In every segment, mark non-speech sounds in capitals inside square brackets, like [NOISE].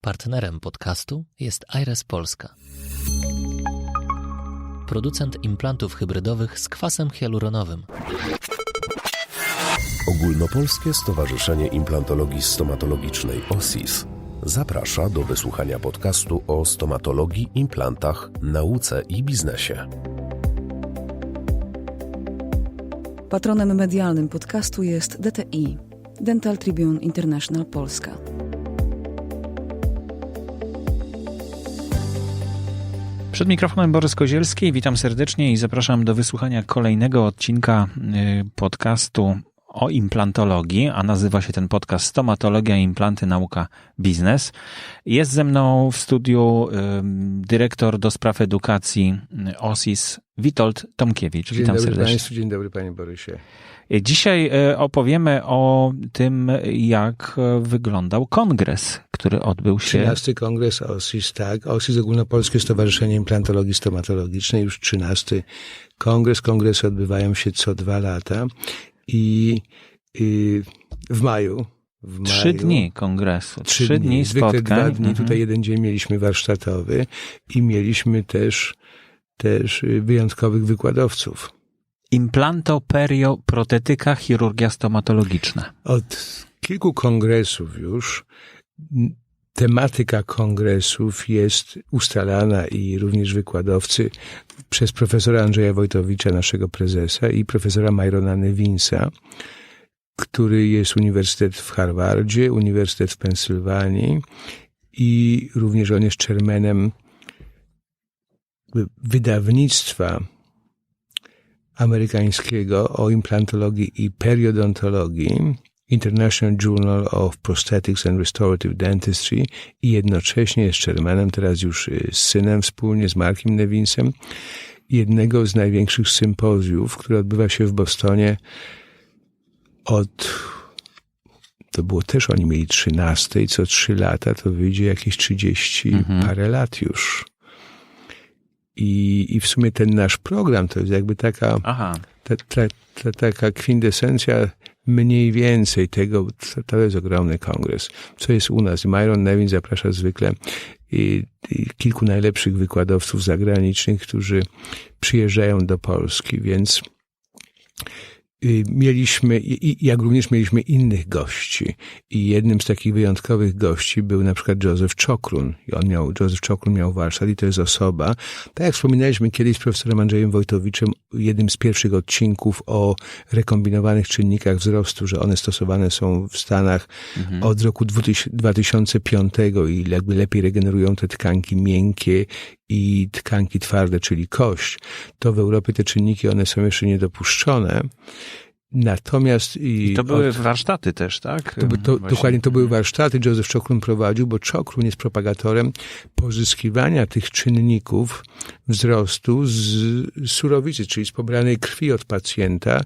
Partnerem podcastu jest Aires Polska. Producent implantów hybrydowych z kwasem hialuronowym. Ogólnopolskie Stowarzyszenie Implantologii Stomatologicznej OSIS zaprasza do wysłuchania podcastu o stomatologii, implantach, nauce i biznesie. Patronem medialnym podcastu jest DTI Dental Tribune International Polska. Przed mikrofonem Borys Kozielski, witam serdecznie i zapraszam do wysłuchania kolejnego odcinka y, podcastu o implantologii, a nazywa się ten podcast Stomatologia, Implanty, Nauka, Biznes. Jest ze mną w studiu y, dyrektor do spraw edukacji y, OSIS Witold Tomkiewicz. Dzień witam dobry serdecznie. Państwu, dzień dobry Panie Borysie. Dzisiaj y, opowiemy o tym, jak y, wyglądał kongres, który odbył się 13 kongres OSIS, tak. OSIS Ogólnopolskie Stowarzyszenie Implantologii Stomatologicznej, już 13 kongres. Kongresy odbywają się co dwa lata i, i w maju. W Trzy maju, dni kongresu, Trzy, trzy dni Zwykle spotkań. dwa dni. Mhm. Tutaj jeden dzień mieliśmy warsztatowy i mieliśmy też, też y, wyjątkowych wykładowców. Implantoperio, protetyka, chirurgia stomatologiczna. Od kilku kongresów już tematyka kongresów jest ustalana i również wykładowcy przez profesora Andrzeja Wojtowicza, naszego prezesa, i profesora Myrona Nevinsa, który jest Uniwersytet w Harvardzie, Uniwersytet w Pensylwanii i również on jest chairmanem wydawnictwa amerykańskiego o implantologii i periodontologii, International Journal of Prosthetics and Restorative Dentistry i jednocześnie jest chairmanem, teraz już y, z synem wspólnie, z Markiem Nevinsem, jednego z największych sympozjów, które odbywa się w Bostonie od to było też, oni mieli 13, co 3 lata, to wyjdzie jakieś 30 Mhm. parę lat już. I, I w sumie ten nasz program to jest jakby taka, Aha, ta, ta, ta, taka kwintesencja mniej więcej tego, to, jest ogromny kongres, co jest u nas. Myron Nevin zaprasza zwykle i, i kilku najlepszych wykładowców zagranicznych, którzy przyjeżdżają do Polski, więc mieliśmy, i, i- jak również mieliśmy innych gości. I jednym z takich wyjątkowych gości był na przykład Józef Czokrun. I on miał, Józef Czokrun miał warsztat i to jest osoba, tak jak wspominaliśmy kiedyś z profesorem Andrzejem Wojtowiczem, jednym z pierwszych odcinków o rekombinowanych czynnikach wzrostu, że one stosowane są w Stanach od roku 2000 2005 i jakby lepiej regenerują te tkanki miękkie i tkanki twarde, czyli kość, to w Europie te czynniki, one są jeszcze niedopuszczone. Natomiast i i to były od- warsztaty też, tak? to, to, dokładnie to były warsztaty, Józef Czokrun prowadził, bo Czokrun jest propagatorem pozyskiwania tych czynników wzrostu z surowicy, czyli z pobranej krwi od pacjenta.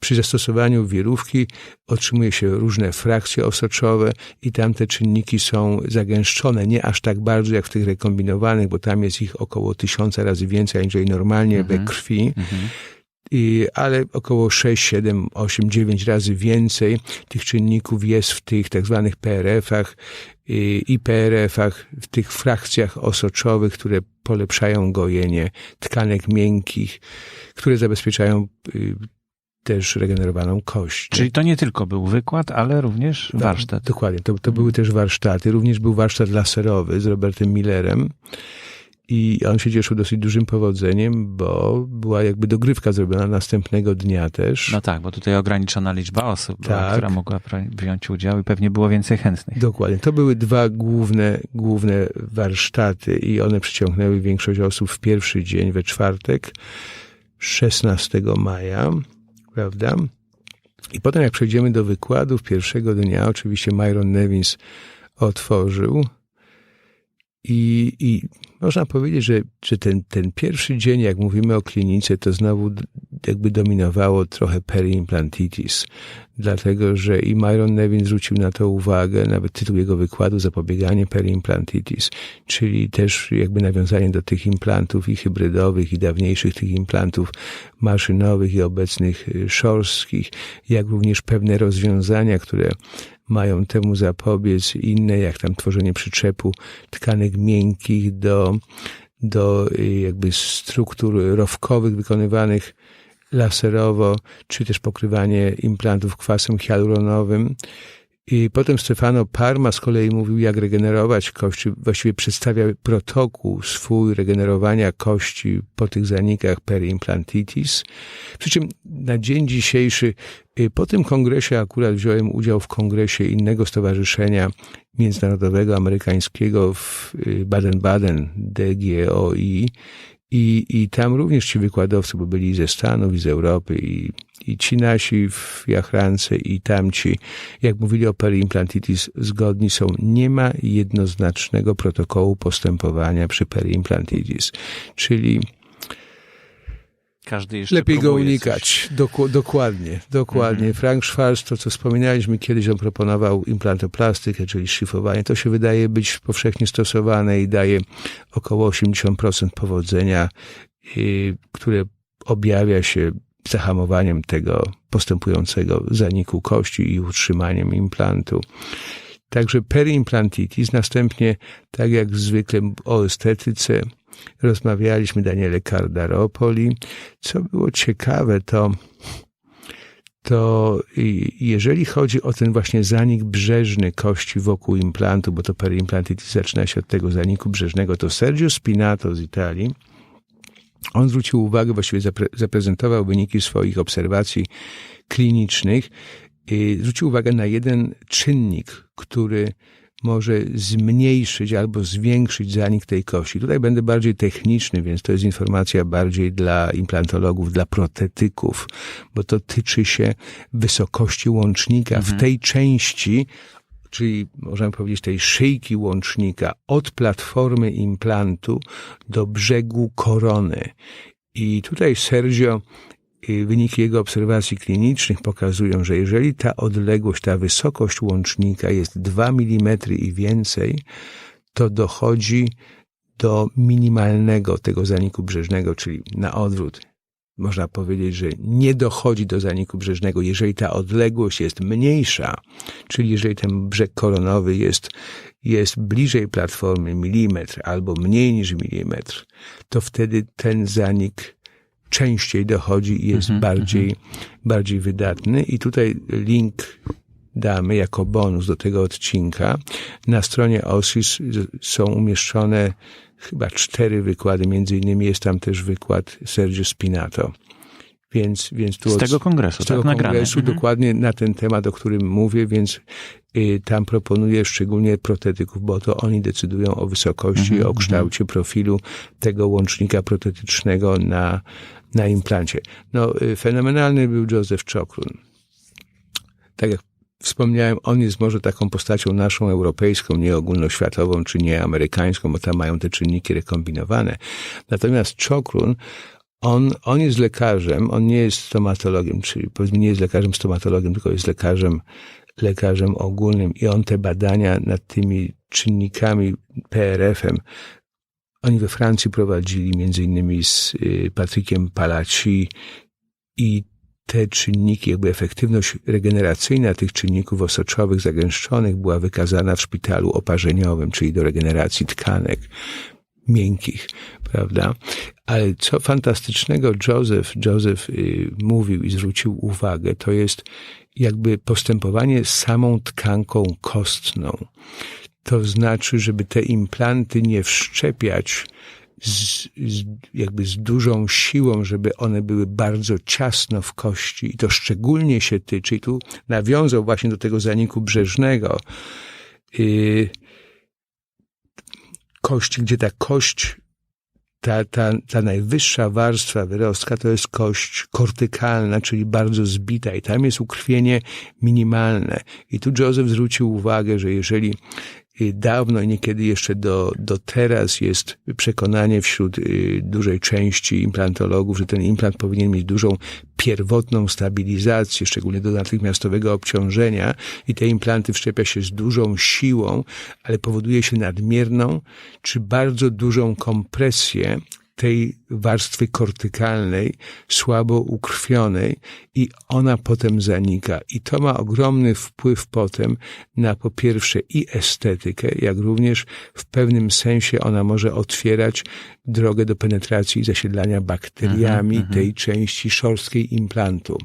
Przy zastosowaniu wirówki otrzymuje się różne frakcje osoczowe i tam te czynniki są zagęszczone, nie aż tak bardzo jak w tych rekombinowanych, bo tam jest ich około tysiąca razy więcej aniżeli normalnie we krwi i, ale około 6, 7, 8, 9 razy więcej tych czynników jest w tych tak zwanych PRF-ach i, i PRF-ach, w tych frakcjach osoczowych, które polepszają gojenie tkanek miękkich, które zabezpieczają y, też regenerowaną kość. Czyli to nie tylko był wykład, ale również Tak, warsztat. Dokładnie, to, to były też warsztaty. Również był warsztat laserowy z Robertem Millerem. I on się cieszył dosyć dużym powodzeniem, bo była jakby dogrywka zrobiona następnego dnia też. No tak, bo tutaj ograniczona liczba osób, była, Tak. która mogła wziąć udział i pewnie było więcej chętnych. Dokładnie. To były dwa główne, główne warsztaty i one przyciągnęły większość osób w pierwszy dzień, we czwartek, 16 maja, prawda? I potem jak przejdziemy do wykładów pierwszego dnia, oczywiście Myron Nevins otworzył i, i można powiedzieć, że, że ten, ten pierwszy dzień, jak mówimy o klinice, to znowu jakby dominowało trochę periimplantitis, dlatego że i Myron Nevin zwrócił na to uwagę, nawet tytuł jego wykładu Zapobieganie periimplantitis, czyli też jakby nawiązanie do tych implantów i hybrydowych, i dawniejszych tych implantów maszynowych i obecnych y, szorskich, jak również pewne rozwiązania, które mają temu zapobiec, inne jak tam tworzenie przyczepu tkanek miękkich do, do y, jakby struktur rowkowych wykonywanych laserowo, czy też pokrywanie implantów kwasem hialuronowym. I potem Stefano Parma z kolei mówił, jak regenerować kości, właściwie przedstawia protokół swój regenerowania kości po tych zanikach periimplantitis. Przy czym na dzień dzisiejszy, y, po tym kongresie akurat wziąłem udział w kongresie innego stowarzyszenia międzynarodowego, amerykańskiego w y, Baden-Baden, DGOI, i, I tam również ci wykładowcy, bo byli ze Stanów i z Europy, i, i ci nasi w Jachrance, i tamci, jak mówili o periimplantitis, zgodni są. Nie ma jednoznacznego protokołu postępowania przy periimplantitis. Czyli każdy jeszcze Lepiej go unikać. Doku, dokładnie, dokładnie. Mhm. Frank Schwarz, to co wspominaliśmy kiedyś, on proponował implantoplastykę, czyli szlifowanie. To się wydaje być powszechnie stosowane i daje około 80% powodzenia, y, które objawia się zahamowaniem tego postępującego zaniku kości i utrzymaniem implantu. Także periimplantitis, następnie, tak jak zwykle o estetyce, rozmawialiśmy Daniele Cardaropoli. Co było ciekawe, to to jeżeli chodzi o ten właśnie zanik brzeżny kości wokół implantu, bo to periimplantitis zaczyna się od tego zaniku brzeżnego, to Sergio Spinato z Italii, on zwrócił uwagę, właściwie zapre zaprezentował wyniki swoich obserwacji klinicznych, zwrócił uwagę na jeden czynnik, który może zmniejszyć albo zwiększyć zanik tej kości. Tutaj będę bardziej techniczny, więc to jest informacja bardziej dla implantologów, dla protetyków, bo to tyczy się wysokości łącznika mhm. w tej części, czyli możemy powiedzieć tej szyjki łącznika od platformy implantu do brzegu korony. I tutaj Sergio wyniki jego obserwacji klinicznych pokazują, że jeżeli ta odległość, ta wysokość łącznika jest 2 mm i więcej, to dochodzi do minimalnego tego zaniku brzeżnego, czyli na odwrót. Można powiedzieć, że nie dochodzi do zaniku brzeżnego, jeżeli ta odległość jest mniejsza, czyli jeżeli ten brzeg koronowy jest, jest bliżej platformy milimetr albo mniej niż milimetr, to wtedy ten zanik częściej dochodzi i jest mm -hmm, bardziej, mm -hmm. bardziej wydatny. I tutaj link damy jako bonus do tego odcinka. Na stronie OSIS są umieszczone chyba cztery wykłady, między innymi jest tam też wykład Sergio Spinato. Więc, więc tu z tego kongresu, z tego tak kongresu nagrane. dokładnie na ten temat, o którym mówię, więc y, tam proponuję szczególnie protetyków, bo to oni decydują o wysokości, mm -hmm, o kształcie profilu tego łącznika protetycznego na, na implancie. No, y, fenomenalny był Joseph Chokrun. Tak jak wspomniałem, on jest może taką postacią naszą europejską, nie ogólnoświatową, czy nie amerykańską, bo tam mają te czynniki rekombinowane. Natomiast Chokrun, on, on jest lekarzem, on nie jest stomatologiem, czyli powiedzmy nie jest lekarzem stomatologiem, tylko jest lekarzem, lekarzem ogólnym i on te badania nad tymi czynnikami PRF-em oni we Francji prowadzili między innymi z y, Patrykiem Palaci i te czynniki, jakby efektywność regeneracyjna tych czynników osoczowych zagęszczonych była wykazana w szpitalu oparzeniowym, czyli do regeneracji tkanek miękkich, prawda? Ale co fantastycznego Joseph, Joseph y, mówił i zwrócił uwagę, to jest jakby postępowanie z samą tkanką kostną. To znaczy, żeby te implanty nie wszczepiać z, z, jakby z dużą siłą, żeby one były bardzo ciasno w kości i to szczególnie się tyczy, i tu nawiązał właśnie do tego zaniku brzeżnego, yy, kości, gdzie ta kość, ta, ta, ta najwyższa warstwa wyrostka to jest kość kortykalna, czyli bardzo zbita i tam jest ukrwienie minimalne. I tu Joseph zwrócił uwagę, że jeżeli dawno i niekiedy jeszcze do, do teraz jest przekonanie wśród y, dużej części implantologów, że ten implant powinien mieć dużą pierwotną stabilizację, szczególnie do natychmiastowego obciążenia. I te implanty wszczepia się z dużą siłą, ale powoduje się nadmierną czy bardzo dużą kompresję tej warstwy kortykalnej, słabo ukrwionej i ona potem zanika. I to ma ogromny wpływ potem na po pierwsze i estetykę, jak również w pewnym sensie ona może otwierać drogę do penetracji i zasiedlania bakteriami Mhm, tej części szorstkiej implantu.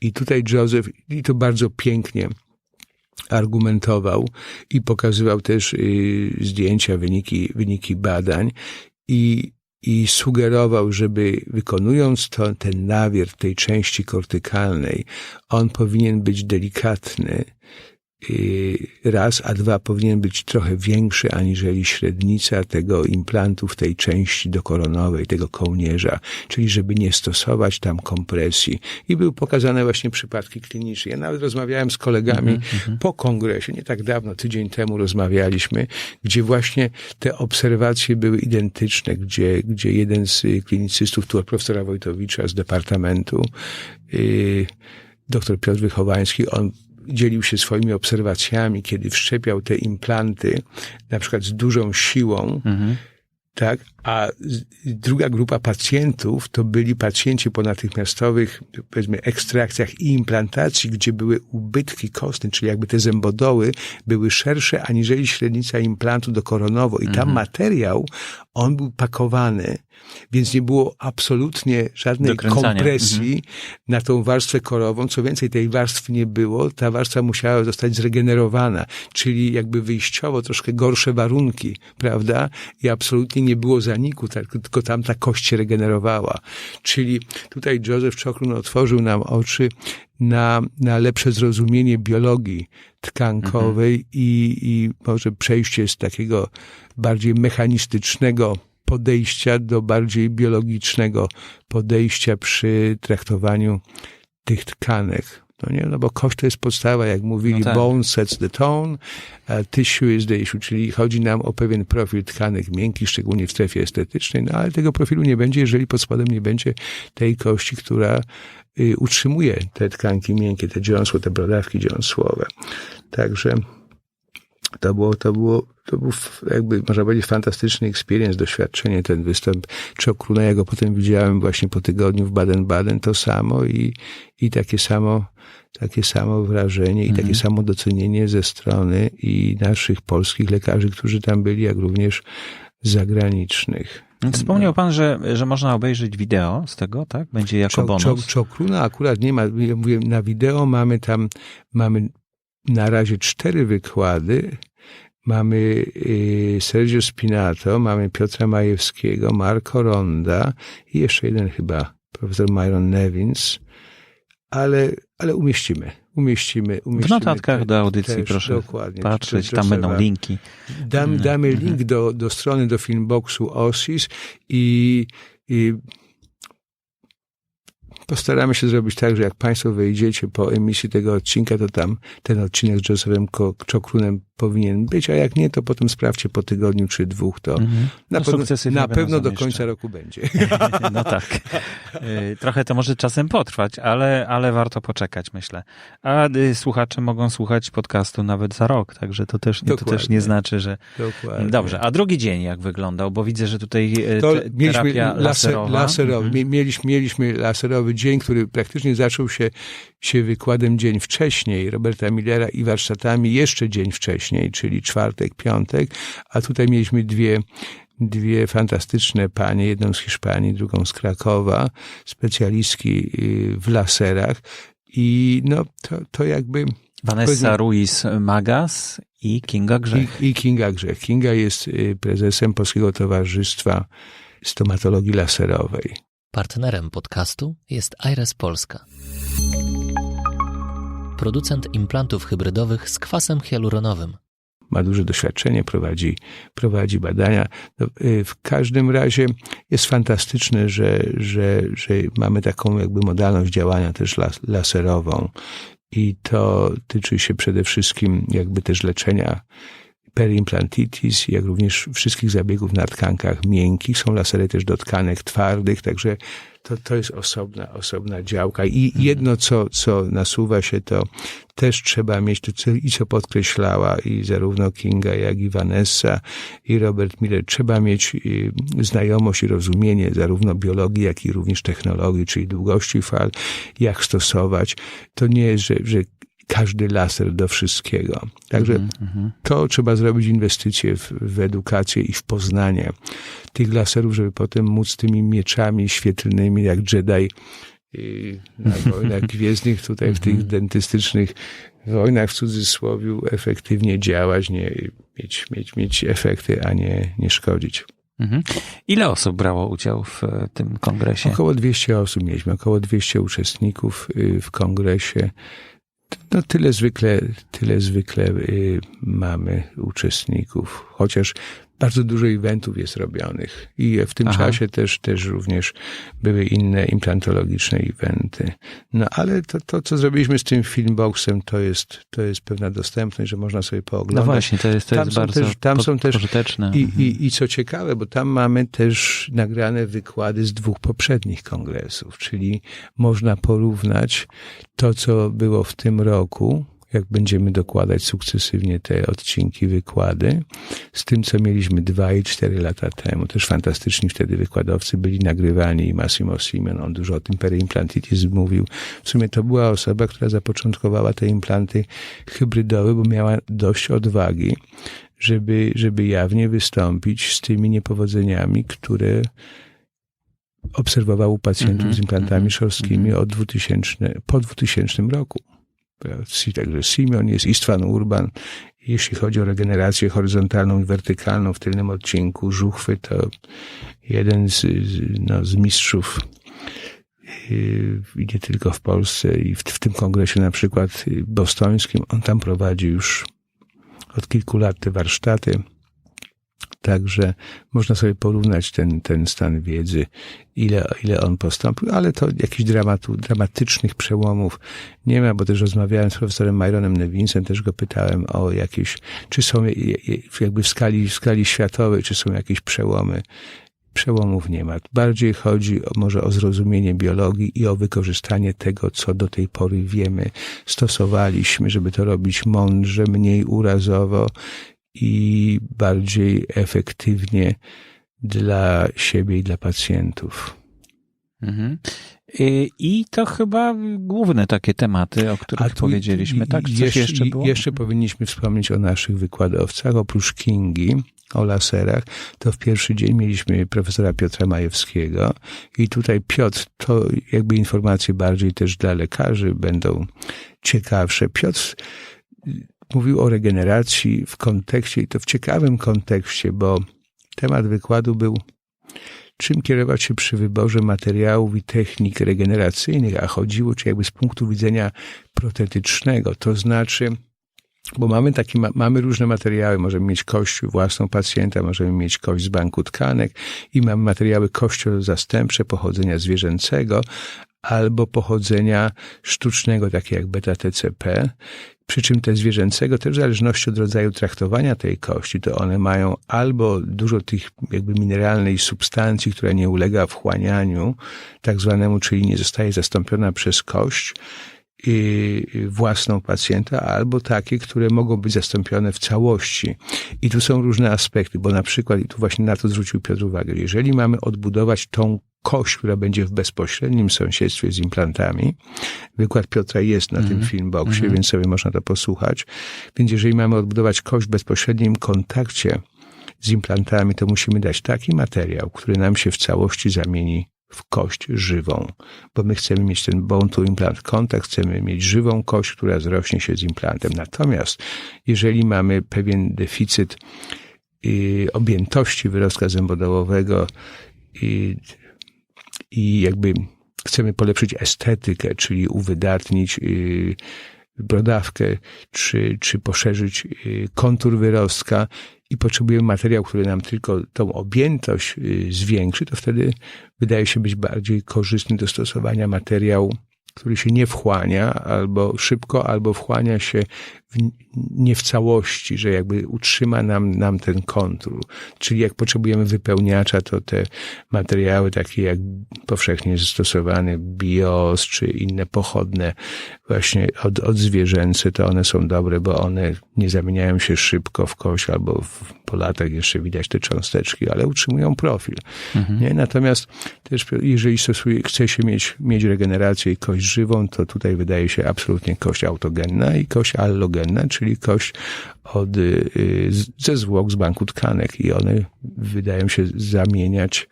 I tutaj Joseph, i to bardzo pięknie argumentował i pokazywał też y, zdjęcia, wyniki, wyniki badań i, i sugerował, żeby wykonując to, ten nawier tej części kortykalnej, on powinien być delikatny, raz, a dwa powinien być trochę większy aniżeli średnica tego implantu w tej części dokoronowej, tego kołnierza, czyli żeby nie stosować tam kompresji. I były pokazane właśnie przypadki kliniczne. Ja nawet rozmawiałem z kolegami po kongresie, nie tak dawno, tydzień temu rozmawialiśmy, gdzie właśnie te obserwacje były identyczne, gdzie, gdzie jeden z y, klinicystów, tu profesora Wojtowicza z departamentu, yy, dr Piotr Wychowański, on dzielił się swoimi obserwacjami, kiedy wszczepiał te implanty, na przykład z dużą siłą, tak, a druga grupa pacjentów to byli pacjenci po natychmiastowych, powiedzmy, ekstrakcjach i implantacji, gdzie były ubytki kostne, czyli jakby te zębodoły były szersze aniżeli średnica implantu do koronowo. I tam materiał, on był pakowany, więc nie było absolutnie żadnej kompresji na tą warstwę korową. Co więcej, tej warstwy nie było, ta warstwa musiała zostać zregenerowana, czyli jakby wyjściowo troszkę gorsze warunki, prawda? I absolutnie nie było zaniku, tak, tylko tam ta kość się regenerowała. Czyli tutaj Józef Czokrun otworzył nam oczy na, na lepsze zrozumienie biologii tkankowej i, i może przejście z takiego bardziej mechanistycznego podejścia do bardziej biologicznego podejścia przy traktowaniu tych tkanek. No nie, no bo kość to jest podstawa, jak mówili, No tak. bone sets the tone, a tissue is the issue, czyli chodzi nam o pewien profil tkanek miękkich, szczególnie w strefie estetycznej, no ale tego profilu nie będzie, jeżeli pod spodem nie będzie tej kości, która utrzymuje te tkanki miękkie, te dziąsło, te brodawki dziąsłowe. Także to było, to było, to był jakby, można powiedzieć, fantastyczny experience, doświadczenie, ten występ Czokruna. Ja go potem widziałem właśnie po tygodniu w Baden-Baden, to samo i, i takie samo, takie samo wrażenie i takie samo docenienie ze strony i naszych polskich lekarzy, którzy tam byli, jak również zagranicznych. Wspomniał pan, że, że można obejrzeć wideo z tego, tak? Będzie jako Czo- bonus. Czo- Czokruna akurat nie ma, ja mówię, na wideo mamy tam, mamy na razie cztery wykłady. Mamy y, Sergio Spinato, mamy Piotra Majewskiego, Marco Ronda i jeszcze jeden chyba, profesor Myron Nevins, ale, ale umieścimy. Umieścimy, W umieścimy notatkach te- do audycji też, proszę dokładnie, patrzeć, tam będą linki. Dam, damy link do, do strony, do Filmboxu OSIS i, i postaramy się zrobić tak, że jak Państwo wejdziecie po emisji tego odcinka, to tam ten odcinek z Josephem Czokrunem powinien być, a jak nie, to potem sprawdźcie po tygodniu czy dwóch, to na, No, pewno, na pewno do końca roku będzie. [LAUGHS] No tak. Y, Trochę to może czasem potrwać, ale, ale warto poczekać, myślę. A y, słuchacze mogą słuchać podcastu nawet za rok, także to też, nie- to też Dokładnie. nie znaczy, że... Dokładnie. Dobrze, a drugi dzień jak wyglądał? Bo widzę, że tutaj y, To te, mieliśmy terapia laser, laserowa. laserowy. Mhm. Mie- Mieliśmy, mieliśmy laserowy dzień, który praktycznie zaczął się, się wykładem dzień wcześniej Roberta Millera i warsztatami jeszcze dzień wcześniej, czyli czwartek, piątek, a tutaj mieliśmy dwie, dwie fantastyczne panie, jedną z Hiszpanii, drugą z Krakowa, specjalistki y, w laserach i no to, to jakby Vanessa Ruiz Magas i Kinga Grzech. i, i Kinga Grzech. Kinga jest y, prezesem Polskiego Towarzystwa Stomatologii Laserowej. Partnerem podcastu jest Aires Polska. Producent implantów hybrydowych z kwasem hialuronowym. ma duże doświadczenie, prowadzi, prowadzi badania. No, y, w każdym razie jest fantastyczne, że, że, że mamy taką jakby modalność działania też las, laserową i to tyczy się przede wszystkim jakby też leczenia perimplantitis, jak również wszystkich zabiegów na tkankach miękkich. Są lasery też do tkanek twardych, także to, to jest osobna, osobna działka. I Mhm. jedno, co, co nasuwa się, to też trzeba mieć, to co, i co podkreślała i zarówno Kinga, jak i Vanessa i Robert Miller, trzeba mieć y, znajomość i rozumienie zarówno biologii, jak i również technologii, czyli długości fal, jak stosować. To nie jest, że, że każdy laser do wszystkiego. Także Mhm. to trzeba zrobić inwestycje w, w edukację i w poznanie tych laserów, żeby potem móc tymi mieczami świetlnymi, jak Jedi yy, na [LAUGHS] wojnach gwiezdnych, tutaj w tych dentystycznych wojnach w cudzysłowie efektywnie działać, nie mieć, mieć, mieć efekty, a nie, nie szkodzić. Mhm. Ile osób brało udział w e, tym kongresie? Około 200 osób mieliśmy, około 200 uczestników y, w kongresie. No tyle zwykle, tyle zwykle y, mamy uczestników, chociaż bardzo dużo eventów jest robionych i w tym Aha. czasie też, też również były inne implantologiczne eventy. No ale to, to, co zrobiliśmy z tym filmboxem, to jest, to jest pewna dostępność, że można sobie No pooglądać. właśnie, to jest, to Tam jest bardzo też- tam po- są też- pożyteczne. I, Mhm. i, I co ciekawe, bo tam mamy też nagrane wykłady z dwóch poprzednich kongresów, czyli można porównać to, co było w tym roku, jak będziemy dokładać sukcesywnie te odcinki, wykłady, z tym, co mieliśmy dwa i cztery lata temu. Też fantastyczni wtedy wykładowcy byli nagrywani i Massimo Simeon, on dużo o tym periimplantitis mówił. W sumie to była osoba, która zapoczątkowała te implanty hybrydowe, bo miała dość odwagi, żeby, żeby jawnie wystąpić z tymi niepowodzeniami, które obserwował u pacjentów Mhm, z implantami mhm, szorskimi mhm. od 2000, po 2000 roku. Także Simeon jest Istvan Urban. Jeśli chodzi o regenerację horyzontalną i wertykalną w tylnym odcinku żuchwy, to jeden z, no, z mistrzów yy, i nie tylko w Polsce i w, w tym kongresie na przykład yy, bostońskim, on tam prowadzi już od kilku lat te warsztaty. Także można sobie porównać ten, ten stan wiedzy, ile, ile on postąpił, ale to jakichś dramatu, dramatycznych przełomów nie ma, bo też rozmawiałem z profesorem Myronem Nevinsem, też go pytałem o jakieś, czy są jakby w skali, w skali światowej, czy są jakieś przełomy. Przełomów nie ma. Bardziej chodzi o, może o zrozumienie biologii i o wykorzystanie tego, co do tej pory wiemy, stosowaliśmy, żeby to robić mądrze, mniej urazowo i bardziej efektywnie dla siebie i dla pacjentów. Mhm. I, I to chyba główne takie tematy, o których tu powiedzieliśmy, tak? Coś jeszcze, jeszcze było? Jeszcze powinniśmy wspomnieć o naszych wykładowcach. Oprócz Kingi, o laserach, to w pierwszy dzień mieliśmy profesora Piotra Majewskiego i tutaj Piotr, to jakby informacje bardziej też dla lekarzy będą ciekawsze. Piotr y, mówił o regeneracji w kontekście i to w ciekawym kontekście, bo temat wykładu był czym kierować się przy wyborze materiałów i technik regeneracyjnych, a chodziło czy jakby z punktu widzenia protetycznego, to znaczy, bo mamy taki, ma, mamy różne materiały, możemy mieć kość własną pacjenta, możemy mieć kość z banku tkanek i mamy materiały kościozastępcze pochodzenia zwierzęcego albo pochodzenia sztucznego, takie jak beta-TCP, przy czym te zwierzęcego też w zależności od rodzaju traktowania tej kości, to one mają albo dużo tych jakby mineralnej substancji, która nie ulega wchłanianiu, tak zwanemu, czyli nie zostaje zastąpiona przez kość, własną pacjenta, albo takie, które mogą być zastąpione w całości. I tu są różne aspekty, bo na przykład, i tu właśnie na to zwrócił Piotr uwagę, jeżeli mamy odbudować tą kość, która będzie w bezpośrednim sąsiedztwie z implantami, wykład Piotra jest na Mhm. tym filmboxie, więc sobie można to posłuchać, więc jeżeli mamy odbudować kość w bezpośrednim kontakcie z implantami, to musimy dać taki materiał, który nam się w całości zamieni w kość żywą, bo my chcemy mieć ten bone to implant kontakt, chcemy mieć żywą kość, która zrośnie się z implantem. Natomiast jeżeli mamy pewien deficyt y, objętości wyrostka zębodołowego i, i jakby chcemy polepszyć estetykę, czyli uwydatnić y, brodawkę, czy, czy poszerzyć y, kontur wyrostka i potrzebujemy materiał, który nam tylko tą objętość y, zwiększy, to wtedy wydaje się być bardziej korzystny do stosowania materiału, który się nie wchłania albo szybko, albo wchłania się nie w całości, że jakby utrzyma nam, nam ten kontur. Czyli jak potrzebujemy wypełniacza, to te materiały takie jak powszechnie stosowane bios, czy inne pochodne właśnie od, od zwierzęce, to one są dobre, bo one nie zamieniają się szybko w kość, albo w, po latach jeszcze widać te cząsteczki, ale utrzymują profil. Mhm. Nie? Natomiast też jeżeli stosuje, chce się mieć, mieć regenerację i kość żywą, to tutaj wydaje się absolutnie kość autogenna i kość allogenna, czyli kość od, y, ze zwłok z banku tkanek i one wydają się zamieniać,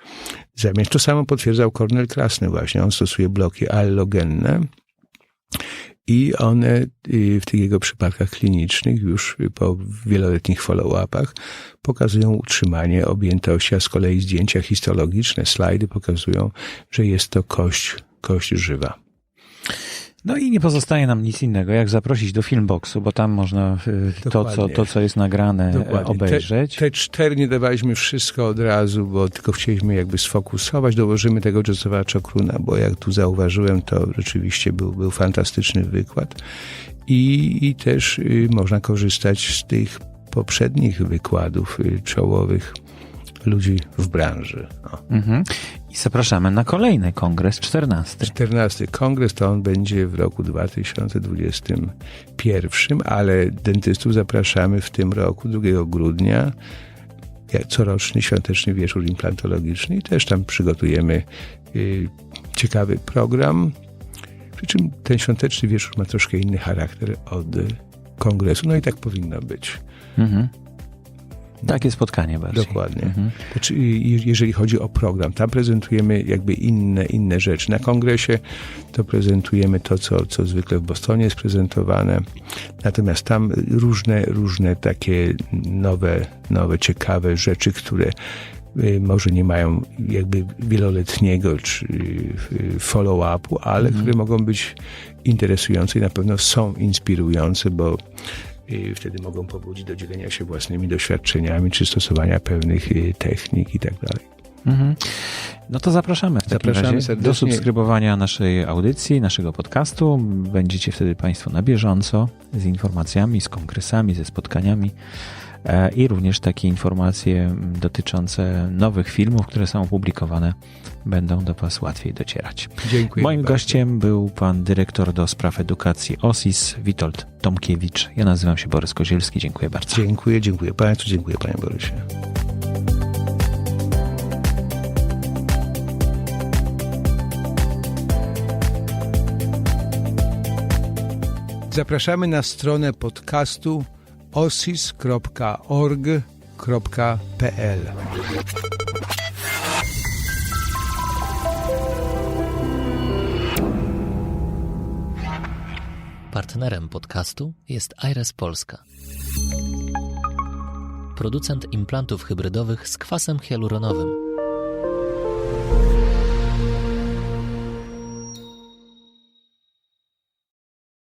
zamieniać. To samo potwierdzał Cornel Krasny właśnie. On stosuje bloki allogenne i one y, w tych jego przypadkach klinicznych już po wieloletnich follow-upach pokazują utrzymanie objętości, a z kolei zdjęcia histologiczne, slajdy pokazują, że jest to kość, kość żywa. No i nie pozostaje nam nic innego, jak zaprosić do Filmboxu, bo tam można y, to, co, to, co jest nagrane, Dokładnie. obejrzeć. Te, te cztery nie dawaliśmy wszystko od razu, bo tylko chcieliśmy jakby sfokusować. Dołożymy tego Josepha Czokruna, bo jak tu zauważyłem, to rzeczywiście był, był fantastyczny wykład. I, i też y, można korzystać z tych poprzednich wykładów y, czołowych ludzi w branży. Mhm. I zapraszamy na kolejny kongres, 14. 14 kongres to on będzie w roku 2021, ale dentystów zapraszamy w tym roku, 2 grudnia, coroczny świąteczny wieczór implantologiczny i też tam przygotujemy y, ciekawy program. Przy czym ten świąteczny wieczór ma troszkę inny charakter od kongresu. No i tak powinno być. Mhm. Takie spotkanie bardziej. Dokładnie. Mhm. Znaczy, jeżeli chodzi o program, tam prezentujemy jakby inne, inne rzeczy. Na kongresie to prezentujemy to, co, co zwykle w Bostonie jest prezentowane. Natomiast tam różne, różne takie nowe, nowe, ciekawe rzeczy, które y, może nie mają jakby wieloletniego czy y, follow-upu, ale mhm. które mogą być interesujące i na pewno są inspirujące, bo i wtedy mogą pobudzić do dzielenia się własnymi doświadczeniami, czy stosowania pewnych y, technik i tak dalej. Mhm. No to zapraszamy w zapraszamy serdecznie. do subskrybowania naszej audycji, naszego podcastu. Będziecie wtedy Państwo na bieżąco z informacjami, z kongresami, ze spotkaniami i również takie informacje dotyczące nowych filmów, które są opublikowane, będą do Was łatwiej docierać. Dziękuję. Moim bardzo. gościem był pan dyrektor do spraw edukacji OSIS, Witold Tomkiewicz. Ja nazywam się Borys Kozielski. Dziękuję bardzo. Dziękuję, dziękuję Państwu, dziękuję Panie Borysie. Zapraszamy na stronę podcastu osis.org.pl. Partnerem podcastu jest Aires Polska. Producent implantów hybrydowych z kwasem hialuronowym